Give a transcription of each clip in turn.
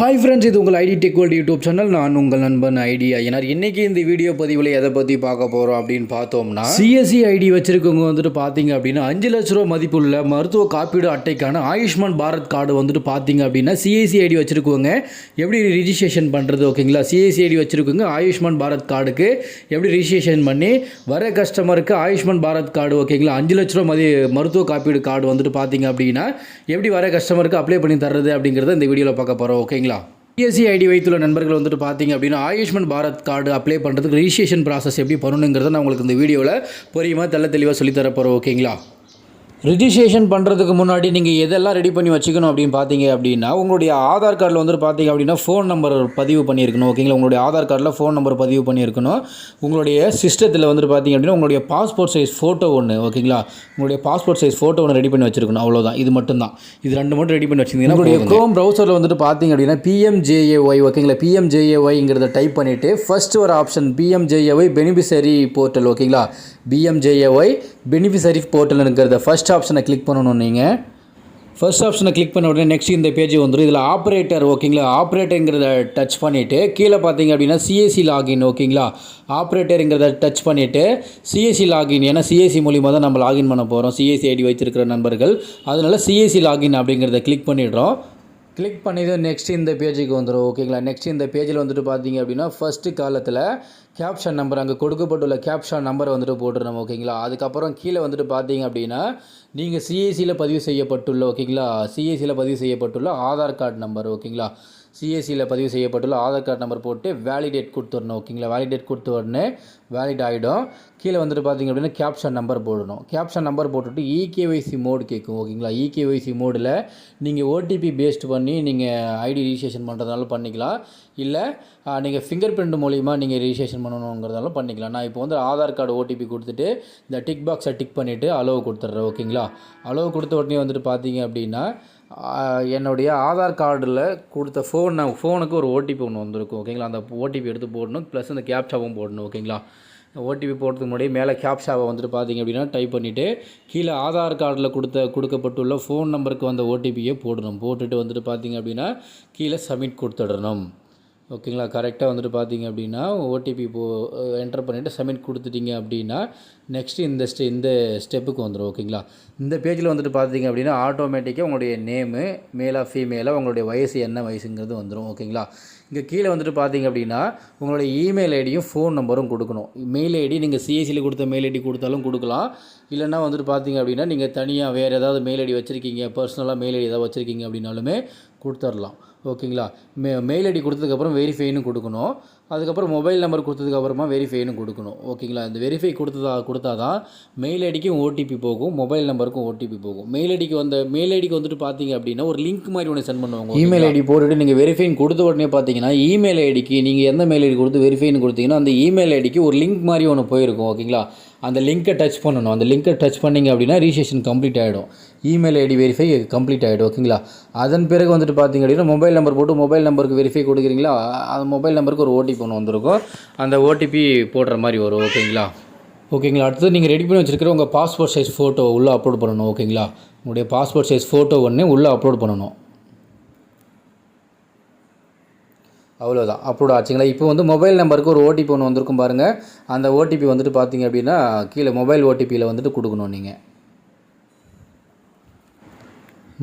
Hi friends இது உங்கள் IT tech world YouTube channel நான் உங்கள் நண்பன் ஐடியா ஏன்னா இன்றைக்கி இந்த வீடியோ பதிவில் எதை பற்றி பார்க்க போகிறோம் அப்படின்னு பார்த்தோம்னா சிஎஸ்சி ஐடி வச்சுருக்கவங்க வந்துட்டு பார்த்தீங்க அப்படின்னா அஞ்சு லட்ச ரூபா மதிப்புள்ள மருத்துவ காப்பீடு அட்டைக்கான ஆயுஷ்மான் பாரத் கார்டு வந்துட்டு பார்த்தீங்க அப்படின்னா சிஎஸ்சி ஐடி வச்சுருக்கவங்க. எப்படி ரிஜிஸ்ட்ரேஷன் பண்ணுறது ஓகேங்களா சிஎஸ்சி ஐடி வச்சுருக்கவங்க ஆயுஷ்மான் பாரத் கார்டுக்கு எப்படி ரிஜிஸ்ட்ரேஷன் பண்ணி வர கஸ்டமருக்கு ஆயுஷ்மான் பாரத் கார்டு ஓகேங்களா அஞ்சு லட்ச ரூபா மதி மருத்துவ காப்பீடு கார்டு வந்துட்டு பார்த்தீங்க அப்படின்னா எப்படி வர கஸ்டமருக்கு அப்ளை பண்ணி தர்றது அப்படிங்கிறத இந்த வீடியோவில் பார்க்க போகிறோம் ஓகேங்களா பிஎஸ்சி ஐடி வைத்துள்ள நண்பர்கள் வந்துட்டு பார்த்தீங்க அப்படின்னா ஆயுஷ்மான் பாரத் கார்டு அப்ளை பண்ணுறதுக்கு ரிஜிஸ்ட்ரேஷன் ப்ராசஸ் எப்படி பண்ணணுங்கிறத நான் உங்களுக்கு இந்த வீடியோவில் பொறியமாக தெள்ள தெளிவாக சொல்லித்தர ஓகேங்களா ரிஜிஸ்ட்ரேஷன் பண்ணுறதுக்கு முன்னாடி நீங்கள் எதெல்லாம் ரெடி பண்ணி வச்சுக்கணும் அப்படின்னு பார்த்தீங்க அப்படின்னா உங்களுடைய ஆதார் கார்டில் வந்துட்டு பார்த்தீங்க அப்படின்னா ஃபோன் நம்பர் பதிவு பண்ணியிருக்கணும் ஓகேங்களா உங்களுடைய ஆதார் கார்டில் ஃபோன் நம்பர் பதிவு பண்ணியிருக்கணும். உங்களுடைய சிஸ்டத்தில் வந்துட்டு பார்த்தீங்க அப்படின்னா உங்களுடைய பாஸ்போர்ட் சைஸ் ஃபோட்டோ ஒன்று ஓகேங்களா உங்களுடைய பாஸ்போர்ட் சைஸ் ஃபோட்டோ ஒன்று ரெடி பண்ணி வச்சிருக்கணும் அவ்வளோதான் இது மட்டும்தான். இது ரெண்டு மட்டும் ரெடி பண்ணி வச்சிருந்தீங்கன்னா உங்களுடைய க்ரோம் ப்ரௌசரில் வந்துட்டு பார்த்தீங்க அப்படின்னா பிஎம்ஜேஏஒய் ஓகேங்களா பிஎம்ஜேஏஒய்ங்கிறத டைப் பண்ணிவிட்டு ஃபர்ஸ்ட் ஒரு ஆப்ஷன் பிஎம்ஜேஏஒய் பெனிஃபிஷரி போர்ட்டல் ஓகேங்களா பிஎம்ஜேஏஒய் பெனிஃபிஷரி போர்ட்டலுங்கிறத ஃபர்ஸ்ட் ஆப்ஷனை கிளிக் பண்ணணும் நீங்கள் ஃபர்ஸ்ட் ஆப்ஷனை கிளிக் பண்ண உடனே நெக்ஸ்ட் இந்த பேஜ் வந்துடும் இதில் ஆப்ரேட்டர் ஓகேங்களா ஆப்ரேட்டருங்கிறத டச் பண்ணிவிட்டு கீழே பார்த்தீங்க அப்படின்னா சிஎஸ்சி லாகின் ஓகேங்களா ஆப்ரேட்டருங்கிறத டச் பண்ணிவிட்டு சிஎஸ்சி லாகின் ஏன்னா சிஎஸ்சி மூலிமா தான் நம்ம லாகின் பண்ண போகிறோம் சிஎஸ்சி ஐடி வச்சிருக்கிற நண்பர்கள். அதனால் சிஎஸ்சி லாகின் அப்படிங்கிறத கிளிக் பண்ணிடுறோம். கிளிக் பண்ணிவிட்டு நெக்ஸ்ட் இந்த பேஜுக்கு வந்துடும் ஓகேங்களா நெக்ஸ்ட் இந்த பேஜில் வந்துட்டு பார்த்தீங்க அப்படின்னா ஃபஸ்ட்டு காலத்தில் கேப்ஷன் நம்பர் அங்கே கொடுக்கப்பட்டுள்ள கேப்ஷன் நம்பரை வந்துட்டு போட்டுருணும் ஓகேங்களா அதுக்கப்புறம் கீழே வந்துட்டு பார்த்தீங்க அப்படின்னா நீங்கள் சிஏசியில் பதிவு செய்யப்பட்டுள்ள ஓகேங்களா சிஏசியில் பதிவு செய்யப்பட்டுள்ள ஆதார் கார்டு நம்பர் ஓகேங்களா சிஎஸ்சியில் பதிவு செய்யப்பட்டுள்ள ஆதார் கார்டு நம்பர் போட்டு வேலிடேட் கொடுத்துடணும் ஓகேங்களா வேலிடேட் கொடுத்த உடனே வேலிட் ஆகிடும் கீழே வந்துட்டு பார்த்தீங்க அப்படின்னா கேப்ஷன் நம்பர் போடணும். கேப்ஷன் நம்பர் போட்டுட்டு இகேஒய்சி மோடு கேட்கும் ஓகேங்களா இகேஒய்சி மோடில் நீங்கள் ஓடிபி பேஸ்ட் பண்ணி நீங்கள் ஐடி ரிஜிஸ்ட்ரேஷன் பண்ணுறதுனால பண்ணிக்கலாம். இல்லை நீங்கள் ஃபிங்கர் பிரிண்ட் மூலிமா நீங்கள் ரிஜிஸ்ட்ரேஷன் பண்ணணுங்கிறதாலும் பண்ணிக்கலாம். நான் இப்போ வந்து ஆதார் கார்டு ஓடிபி கொடுத்துட்டு இந்த டிக் பாக்ஸை டிக் பண்ணிவிட்டு அளவு கொடுத்துட்றேன் ஓகேங்களா அளவு கொடுத்த உடனே வந்துட்டு பார்த்தீங்க அப்படின்னா என்னுடைய ஆதார் கார்டில் கொடுத்த ஃபோன் ஃபோனுக்கு ஒரு ஓடிபி ஒன்று வந்திருக்கும் ஓகேங்களா? அந்த ஓடிபி எடுத்து போடணும் ப்ளஸ் அந்த கேப்சாவும் போடணும் ஓகேங்களா? ஓடிபி போடுறதுக்கு முன்னாடி மேலே கேப்ஷாவை வந்துட்டு பார்த்தீங்க அப்படின்னா டைப் பண்ணிவிட்டு கீழே ஆதார் கார்டில் கொடுத்த கொடுக்கப்பட்டுள்ள ஃபோன் நம்பருக்கு வந்த ஓடிபியை போடணும். போட்டுட்டு வந்துட்டு பார்த்தீங்க அப்படின்னா கீழே சப்மிட் கொடுத்துடணும். ஓகேங்களா? கரெக்டாக வந்துட்டு பார்த்தீங்க அப்படின்னா ஓடிபி போ என்டர் பண்ணிவிட்டு சப்மிட் கொடுத்துட்டீங்க அப்படின்னா நெக்ஸ்ட்டு இந்த ஸ்டெ இந்த ஸ்டெப்புக்கு வந்துடும் ஓகேங்களா? இந்த பேஜில் வந்துட்டு பார்த்தீங்க அப்படின்னா ஆட்டோமேட்டிக்காக உங்களுடைய நேமு மேலாக ஃபீமேலாக உங்களுடைய வயசு என்ன வயசுங்கிறது வந்துடும் ஓகேங்களா? இங்கே கீழே வந்துட்டு பார்த்தீங்க அப்படின்னா உங்களுடைய இமெயில் ஐடியும் ஃபோன் நம்பரும் கொடுக்கணும். மெயில் ஐடி நீங்கள் சிஎஸ்சியில் கொடுத்த மெயில் ஐடி கொடுத்தாலும் கொடுக்கலாம். இல்லைன்னா வந்துட்டு பார்த்தீங்க அப்படின்னா நீங்கள் தனியாக வேறு ஏதாவது மெயில் ஐடி வச்சுருக்கீங்க பர்சனலாக மெயில் ஐடி ஏதாவது வச்சுருக்கீங்க அப்படின்னாலுமே கொடுத்துர்லாம். ஓகேங்களா? மெ மெயில் ஐடி கொடுத்ததுக்கப்புறம் வெரிஃபைன்னு கொடுக்கணும். அதுக்கப்புறம் மொபைல் நம்பர் கொடுத்ததுக்கப்புறமா வெரிஃபைன்னு கொடுக்கணும். ஓகேங்களா? இந்த வெரிஃபை கொடுத்ததா கொடுத்தா தான் மெயில் ஐடிக்கும் ஓடிபி போகும் மொபைல் நம்பருக்கும் ஓடிபி போகும். மெயில் ஐடிக்கு வந்த மெயில் ஐடிக்கு வந்துட்டு பார்த்தீங்க அப்படின்னா ஒரு லிங்க் மாதிரி ஒன்று சென்ட் பண்ணுவாங்க இமெயில் ஐடி போட்டுட்டு நீங்கள் வெரிஃபைன் கொடுத்த உடனே பார்த்தீங்கன்னா இமெயில் ஐடிக்கு நீங்கள் எந்த மெயில் ஐடி கொடுத்து வெரிஃபைன்னு கொடுத்தீங்கன்னா அந்த இமெயில் ஐடிக்கு ஒரு லிங்க் மாதிரி ஒன்று போயிருக்கும் ஓகேங்களா? அந்த லிங்க்கை டச் பண்ணணும். அந்த லிங்க்கை டச் பண்ணிங்க அப்படின்னா ரிஜிஸ்ட்ரேஷன் கம்ப்ளீட் ஆகிடும் இமெயில் ஐடி வெரிஃபை கம்ப்ளீட் ஆகிடும் ஓகேங்களா அதன் பிறகு வந்துட்டு பார்த்தீங்க அப்படின்னா மொபைல் நம்பர் போட்டு மொபைல் நம்பருக்கு வெரிஃபை கொடுக்குறீங்களா? அந்த மொபைல் நம்பருக்கு ஒரு ஓடிபி ஒன்று வந்திருக்கும். அந்த ஓடிபி போடுற மாதிரி வரும் ஓகேங்களா ஓகேங்களா அடுத்தது நீங்கள் ரெடி பண்ணி வச்சுருக்கிற உங்கள் பாஸ்போர்ட் சைஸ் ஃபோட்டோ உள்ளே அப்லோட் பண்ணணும் ஓகேங்களா உங்களுடைய பாஸ்போர்ட் சைஸ் ஃபோட்டோ ஒன்று உள்ளே அப்லோட் பண்ணணும். அவ்வளோதான் அப்ரூவ் ஆச்சுங்களா? இப்போ வந்து மொபைல் நம்பருக்கு ஒரு ஓடிபி ஒன்று வந்திருக்கும் பாருங்கள் அந்த ஓடிபி வந்துட்டு பார்த்தீங்க அப்படின்னா கீழே மொபைல் ஓடிபியில் வந்துட்டு கொடுக்கணும் நீங்கள்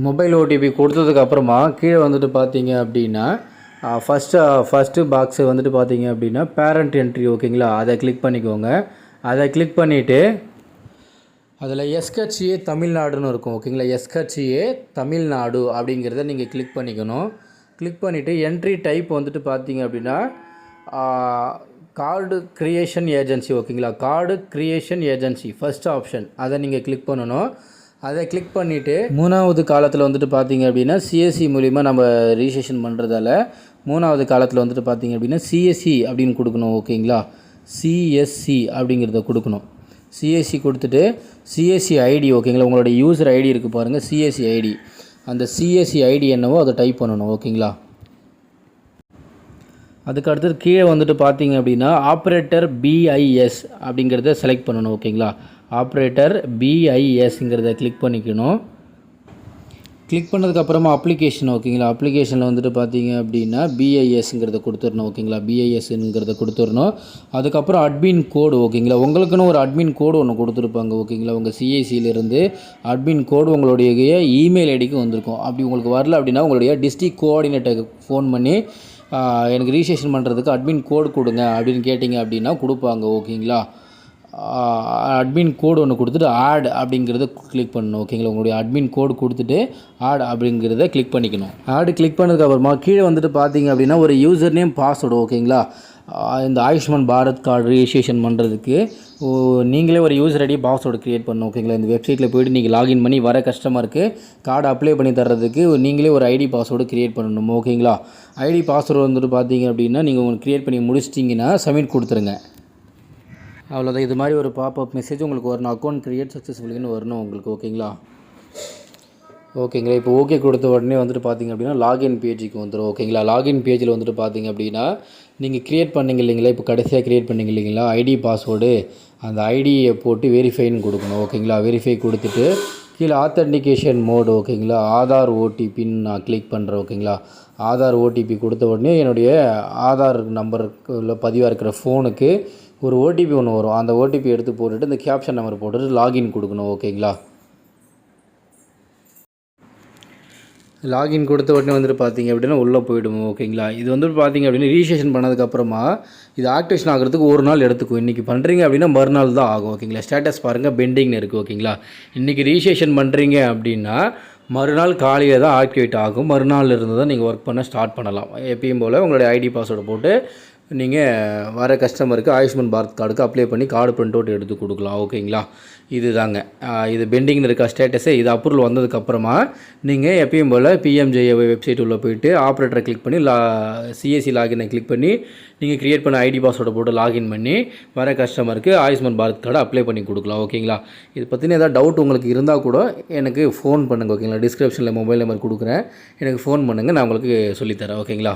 மொபைல் ஓடிபி கொடுத்ததுக்கப்புறமா கீழே வந்துட்டு பார்த்தீங்க அப்படின்னா ஃபஸ்ட்டு ஃபஸ்ட்டு பாக்ஸு வந்துட்டு பார்த்தீங்க அப்படின்னா பேரண்ட் என்ட்ரி ஓகேங்களா அதை கிளிக் பண்ணிக்கோங்க. அதை கிளிக் பண்ணிவிட்டு அதில் எஸ்கட்சியே தமிழ்நாடுன்னு இருக்கும் ஓகேங்களா எஸ்கட்சியே தமிழ்நாடு அப்படிங்கிறத நீங்கள் கிளிக் பண்ணிக்கணும். கிளிக் பண்ணிவிட்டு என்ட்ரி டைப் வந்துட்டு பார்த்தீங்க அப்படின்னா கார்டு க்ரியேஷன் ஏஜென்சி ஓகேங்களா? Card creation agency first option அதை நீங்கள் கிளிக் பண்ணணும். அதை கிளிக் பண்ணிவிட்டு மூணாவது காலத்தில் வந்துட்டு பார்த்தீங்க அப்படின்னா சிஎஸ்சி மூலிமா நம்ம ரிஜிஸ்ட்ரேஷன் பண்ணுறதால மூணாவது காலத்தில் வந்துட்டு பார்த்தீங்க அப்படின்னா சிஎஸ்சி அப்படின்னு கொடுக்கணும் ஓகேங்களா? சிஎஸ்சி அப்படிங்கிறத கொடுக்கணும். சிஎஸ்சி கொடுத்துட்டு சிஎஸ்சி ஐடி ஓகேங்களா? உங்களோட யூசர் ஐடி இருக்குது பாருங்கள் சிஎஸ்சி ஐடி அந்த சிஎஸ்சி ஐடி என்னவோ அதை டைப் பண்ணணும் ஓகேங்களா அதுக்கு அடுத்தது கீழே வந்துட்டு பார்த்தீங்க அப்படின்னா ஆப்ரேட்டர் பிஐஎஸ் அப்படிங்கிறத செலக்ட் பண்ணணும் ஓகேங்களா ஆப்ரேட்டர் பிஐஎஸ்ங்கிறத கிளிக் பண்ணிக்கணும். கிளிக் பண்ணதுக்கப்புறமா அப்ளிகேஷன் ஓகேங்களா அப்ளிகேஷனில் வந்துட்டு பார்த்தீங்க அப்படின்னா பிஐஎஸ்ங்கிறத கொடுத்துடணும் ஓகேங்களா பிஐஎஸ்ங்கிறத கொடுத்துடணும். அதுக்கப்புறம் அட்மின் கோடு ஓகேங்களா உங்களுக்குன்னு ஒரு அட்மின் கோடு ஒன்று கொடுத்துருப்பாங்க ஓகேங்களா உங்கள் சிஐசியிலேருந்து அட்மின் கோடு உங்களுடைய இமெயில் ஐடிக்கு வந்திருக்கும். அப்படி உங்களுக்கு வரல அப்படின்னா உங்களுடைய டிஸ்ட்ரிக் கோஆர்டினேட்டருக்கு ஃபோன் பண்ணி எனக்கு ரிஜிஸ்ட்ரேஷன் பண்ணுறதுக்கு அட்மின் கோடு கொடுங்க அப்படின்னு கேட்டிங்க அப்படின்னா கொடுப்பாங்க ஓகேங்களா அட்மின் கோடு ஒன்று கொடுத்துட்டு ஆட் அப்படிங்கிறத கிளிக் பண்ணணும் ஓகேங்களா உங்களுடைய அட்மின் கோடு கொடுத்துட்டு ஆட் அப்படிங்கிறத கிளிக் பண்ணிக்கணும். ஆடு கிளிக் பண்ணதுக்கப்புறமா கீழே வந்துட்டு பார்த்தீங்க அப்படின்னா ஒரு யூசர் நேம் பாஸ்வேர்டு ஓகேங்களா இந்த ஆயுஷ்மான் பாரத் கார்டு ரிஜிஸ்ட்ரேஷன் பண்ணுறதுக்கு ஓ, நீங்களே ஒரு யூசர் ஐடி பாஸ்வேர்டு க்ரியேட் பண்ணணும் ஓகேங்களா இந்த வெப்சைட்டில் போய்ட்டு நீங்கள் லாகின் பண்ணி வர கஸ்டமருக்கு கார்டு அப்ளை பண்ணி தர்றதுக்கு நீங்களே ஒரு ஐடி பாஸ்வேர்டு க்ரியேட் பண்ணணும் ஓகேங்களா ஐடி பாஸ்வேர்டு வந்துட்டு பார்த்தீங்க அப்படின்னா நீங்கள் உங்களுக்கு க்ரியேட் பண்ணி முடிச்சிட்டிங்கன்னா சப்மிட் கொடுத்துருங்க. அவ்வளோதான் இது மாதிரி ஒரு பாப்அப் மெசேஜ் உங்களுக்கு வரணும். அக்கௌண்ட் க்ரியேட் சக்ஸஸ்ஃபுல்லின்னு வரணும் உங்களுக்கு ஓகேங்களா ஓகேங்களா இப்போ ஓகே கொடுத்த உடனே வந்துட்டு பார்த்தீங்க அப்படின்னா லாகின் பேஜுக்கு வந்துடும் ஓகேங்களா லாகின் பேஜில் வந்துட்டு பார்த்தீங்க அப்படின்னா நீங்கள் க்ரியேட் பண்ணிங்க இல்லைங்களா? இப்போ கடைசியாக க்ரியேட் பண்ணீங்க இல்லைங்களா? ஐடி பாஸ்வேர்டு அந்த ஐடியை போட்டு வெரிஃபைன்னு கொடுக்கணும் ஓகேங்களா வெரிஃபை கொடுத்துட்டு கீழே ஆத்தென்டிகேஷன் மோடு ஓகேங்களா ஆதார் ஓடிபின்னு நான் கிளிக் பண்ணுறேன் ஓகேங்களா ஆதார் ஓடிபி கொடுத்த உடனே என்னுடைய ஆதார் நம்பருக்குள்ள பதிவாக இருக்கிற ஃபோனுக்கு ஒரு ஓடிபி ஒன்று வரும். அந்த ஓடிபி எடுத்து போட்டுட்டு இந்த கேப்ஷன் நம்பர் போட்டுட்டு லாகின் கொடுக்கணும் ஓகேங்களா லாகின் கொடுத்த உடனே வந்துட்டு பார்த்தீங்க அப்படின்னா உள்ளே போயிடும் ஓகேங்களா இது வந்துட்டு பார்த்தீங்க அப்படின்னா ரிஜிஸ்ட்ரேஷன் பண்ணதுக்கப்புறமா இது ஆக்டிவேஷன் ஆகிறதுக்கு ஒரு நாள் எடுத்துக்கும். இன்றைக்கி பண்ணுறீங்க அப்படின்னா மறுநாள் தான் ஆகும் ஓகேங்களா ஸ்டேட்டஸ் பாருங்கள் பெண்டிங்னு இருக்குது ஓகேங்களா இன்றைக்கி ரிஜிஸ்ட்ரேஷன் பண்ணுறீங்க அப்படின்னா மறுநாள் காலையில் தான் ஆக்டிவேட் ஆகும். மறுநாள் இருந்து தான் நீங்கள் ஒர்க் பண்ண ஸ்டார்ட் பண்ணலாம். எப்பயும் போல் உங்களுடைய ஐடி பாஸ்வேர்டு போட்டு நீங்கள் வர கஸ்டமருக்கு ஆயுஷ்மான் பாரத் கார்டுக்கு அப்ளை பண்ணி கார்டு பிரிண்ட் அவுட் எடுத்து கொடுக்கலாம் ஓகேங்களா இது தாங்க இது பெண்டிங்னு இருக்க ஸ்டேட்டஸே இது அப்ரூவல் வந்ததுக்கப்புறமா நீங்கள் எப்பயும் போல் பிஎம்ஜே வெப்சைட் உள்ளே போயிட்டு ஆப்ரேட்டரை கிளிக் பண்ணி லா சிஎஸ்சி லாகினை கிளிக் பண்ணி நீங்கள் க்ரியேட் பண்ண ஐடி பாஸ்வேர்டை போட்டு லாகின் பண்ணி வர கஸ்டமருக்கு ஆயுஷ்மான் பாரத் கார்டு அப்ளை பண்ணி கொடுக்கலாம் ஓகேங்களா இது பற்றின ஏதாவது டவுட் உங்களுக்கு இருந்தால் கூட எனக்கு ஃபோன் பண்ணுங்கள் ஓகேங்களா டிஸ்கிரிப்ஷனில் மொபைல் நம்பர் கொடுக்குறேன். எனக்கு ஃபோன் பண்ணுங்கள் நான் உங்களுக்கு சொல்லித்தரேன் ஓகேங்களா